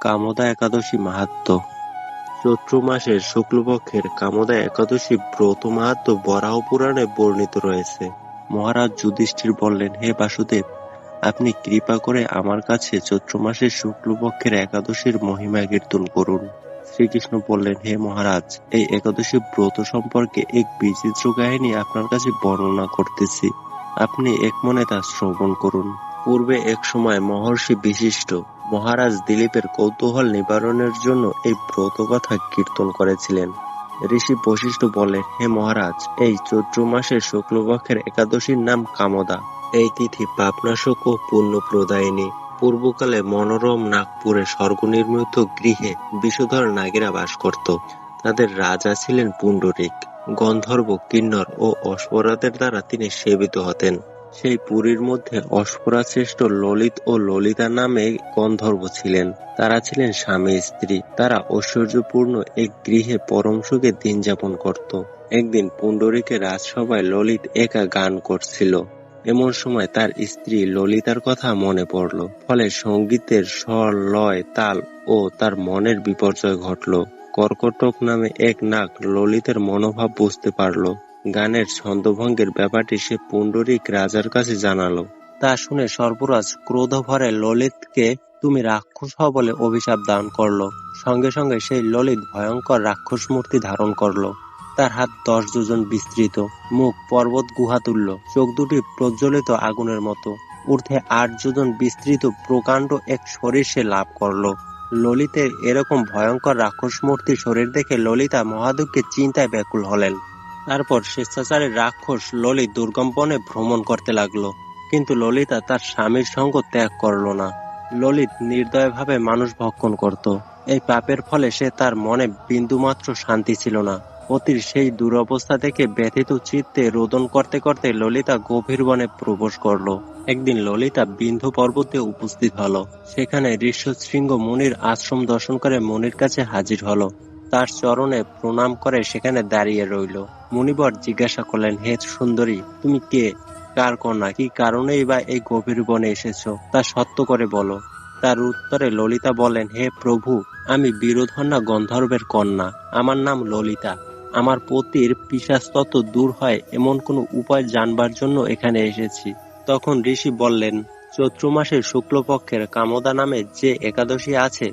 কামদা একাদশী মাহাত্ম্য। চৈত্র মাসের শুক্লপক্ষের কামদা একাদশী ব্রত মাহাত্ম্য বরাহ পুরাণে বর্ণিত রয়েছে। মহারাজ যুধিষ্ঠির বললেন, হে বাসুদেব, আপনি কৃপা করে আমার কাছে চৈত্র মাসের শুক্লপক্ষের একাদশীর মহিমা কীর্তন করুন। শ্রীকৃষ্ণ বললেন, হে মহারাজ, এই একাদশী ব্রত সম্পর্কে এক বিচিত্র কাহিনী আপনার কাছে বর্ণনা করতেছি। আপনি এক মনে তা শ্রবণ করুন। পূর্বে এক সময় মহর্ষি বিশিষ্ট মহারাজ দিলীপের কৌতূহল নিবারণের জন্য এই ব্রত কথা কীর্তন করেছিলেন। ঋষি বশিষ্ঠ বলেন হে মহারাজ, এই চৈত্র মাসের শুক্লপক্ষের একাদশীর নাম কামদা। এই তিথি পাপনাশক ও পুণ্য প্রদায়িনী পূর্বকালে মনোরম নাগপুরে স্বর্গনির্মিত গৃহে বিষধর নাগেরা বাস করত। তাদের রাজা ছিলেন পুণ্ডরিক। গন্ধর্ব কিন্নর ও অশ্বরাদের দ্বারা তিনি সেবিত হতেন। সেই পুরীর মধ্যে অস্পরা শ্রেষ্ঠ ললিত ও ললিতা নামে গন্ধর্ব ছিলেন। তারা ছিলেন স্বামী স্ত্রী। তারা ঐশ্বর্যপূর্ণ এক গৃহে পরম সুখে দিন যাপন করত। একদিন পুণ্ডরীকের রাজসভায় ললিত একা গান করছিল। এমন সময় তার স্ত্রী ললিতার কথা মনে পড়ল। ফলে সঙ্গীতের স্বর, লয়, তাল ও তার মনের বিপর্যয় ঘটল। কর্কটক নামে এক নাক ললিতের মনোভাব বুঝতে পারল। গানের ছন্দভঙ্গের ব্যাপারটি সে পুণ্ডরিক রাজার কাছে জানালো। তা শুনে সর্বরাজ ক্রোধ ভরে ললিতকে, তুমি রাক্ষস হও বলে অভিশাপ দান করল। সঙ্গে সঙ্গে সেই ললিত ভয়ঙ্কর রাক্ষস মূর্তি ধারণ করল। তার হাত দশ যোজন বিস্তৃত। মুখ পর্বত গুহা তুল্য চোখ দুটি প্রজ্বলিত আগুনের মতো। ঊর্ধ্বে আট যোজন বিস্তৃত প্রকাণ্ড এক শরীর সে লাভ করল। ললিতের এরকম ভয়ঙ্কর রাক্ষস মূর্তি শরীর দেখে ললিতা মহাদুঃখে চিন্তায় ব্যাকুল হলেন। তারপর স্বেচ্ছাচারী রাক্ষস ললিত দুর্গম বনে ভ্রমণ করতে লাগল। কিন্তু ললিতা তার স্বামীর সঙ্গ ত্যাগ করল না। ললিত নির্দয়ভাবে মানুষ ভক্ষণ করত। এই পাপের ফলে সে তার মনে বিন্দুমাত্র শান্তি ছিল না। অতির সেই দুরবস্থা থেকে ব্যথিত চিত্তে রোদন করতে করতে ললিতা গভীর বনে প্রবেশ করল। একদিন ললিতা বিন্ধু পর্বতে উপস্থিত হলো। সেখানে ঋষ্যশৃঙ্গ মুনির আশ্রম দর্শন করে মুনির কাছে হাজির হলো। তার চরণে প্রণাম করে সেখানে দাঁড়িয়ে রইল। মুনিবর জিজ্ঞাসা করলেন, হে সুন্দরী, তুমি কে? কার কন্যা? কি কারণেই বা এই গভীর বনে এসেছ? তা সত্য করে বলো। তার উত্তরে ললিতা বলেন, হে প্রভু, আমি বিরোধন্যা গন্ধর্বের কন্যা। আমার নাম ললিতা। আমার পতির পিসাস্তত্ব দূর হয়, এমন কোনো উপায় জানবার জন্য এখানে এসেছি। তখন ঋষি বললেন চৈত্র মাসের শুক্লপক্ষের কামদা নামে যে একাদশী আছে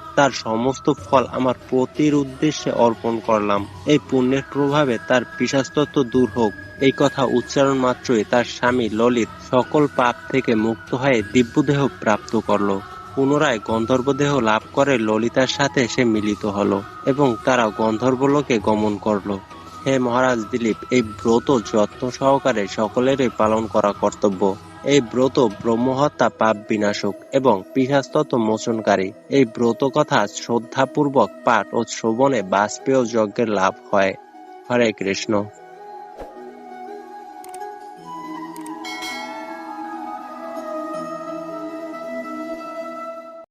তার সমস্ত ফল আমার পতির উদ্দেশ্যে অর্পণ করলাম। এই পুণ্যের প্রভাবে তার পিসাস্তত্ব দূর হোক। এই কথা উচ্চারণ মাত্রই তার স্বামী ললিত সকল পাপ থেকে মুক্ত হয়ে দিব্যদেহ প্রাপ্ত করল। পুনরায় গন্ধর্বদেহ লাভ করে ললিতার সাথে সে মিলিত হলো এবং তারা গন্ধর্বলোকে গমন করল। হে মহারাজ দিলীপ, এই ব্রত যত্ন সহকারে সকলেরই পালন করা কর্তব্য। এই ব্রত ব্রহ্মহত্যা, পাপ বিনাশক এবং পিসাস্তত্ব মোচনকারী। এই ব্রত কথা শ্রদ্ধাপূর্বক পাঠ ও শ্রবণে বাষ্পেয় যজ্ঞের লাভ হয়। হরে কৃষ্ণ।